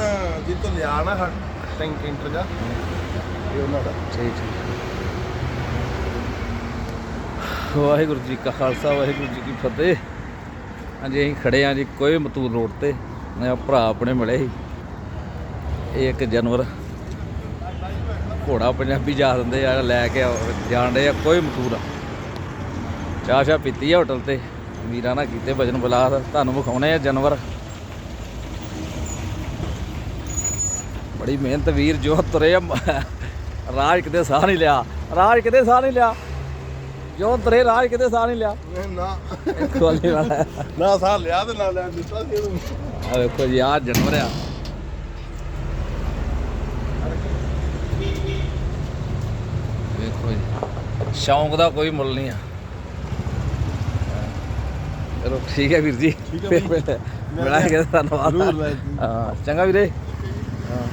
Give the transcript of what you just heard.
ਤਾਂ ਜਿੱਤੋਂ ਲਿਆ ਨਾ ਇਹ ਉਹਨਾਂ ਦਾ। ਠੀਕ ਠੀਕ ਵਾਹਿਗੁਰੂ ਜੀ ਕਾ ਖਾਲਸਾ, ਵਾਹਿਗੁਰੂ ਜੀ ਕੀ ਫਤਿਹ। ਹਾਂਜੀ, ਅਸੀਂ ਖੜੇ ਆਂ ਜੀ ਕੋਈ ਮਤੂਰ ਰੋਡ ਤੇ। ਮੇਰਾ ਭਰਾ ਆਪਣੇ ਮਿਲੇ ਸੀ। ਇਹ ਇੱਕ ਜਾਨਵਰ। ਘੋੜਾ ਪੰਜਾਬੀ ਜਾ ਦਿੰਦੇ ਆ, ਲੈ ਕੇ ਆਓ- ਜਾਣ ਦੇ ਆ ਕੋਈ ਮਤੂਰ। ਚਾਹ ਚਾਹ ਪੀਤੀ ਆ ਹੋਟਲ ਤੇ। ਵੀਰਾਂ ਨਾਲ ਕੀਤੇ ਭਜਨ ਬੁਲਾ ਤੁਹਾਨੂੰ ਵਿਖਾਉਣੇ ਆ ਜਾਨਵਰ। ਬੜੀ ਮਿਹਨਤ ਵੀਰ ਜੋ ਤੁਰੇ ਰਾਜ ਕਿਤੇ ਸਾਹ ਨਹੀਂ ਲਿਆ ਰਾਜ ਕਿਤੇ ਸਾਹ ਨਹੀਂ ਲਿਆ। ਜੋ ਤੁਰੇ ਰਾਜ ਕਿਤੇ ਸਾਹ ਨਹੀਂ ਲਿਆ। ਨਾ। ਵਾਲਾ ਨਾ ਸਾਹ ਲਿਆ ਤੇ ਨਾ ਲੈ ਦਿੱਤਾ ਸੀ ਇਹਨੂੰ। ਆ ਵੇਖੋ ਜੀ ਆ ਜਾਨਵਰ ਆ। ਵੇਖੋ ਜੀ ਸ਼ੌਂਕ ਦਾ ਕੋਈ ਮੁੱਲ ਨਹੀਂ ਆ। ਚਲੋ ਠੀਕ ਹੈ ਵੀਰ ਜੀ ਠੀਕ ਹੈ। ਮਿਲਾਂਗੇ ਧੰਨਵਾਦ ਚੰਗਾ ਵੀਰੇ। ਹਾਂ।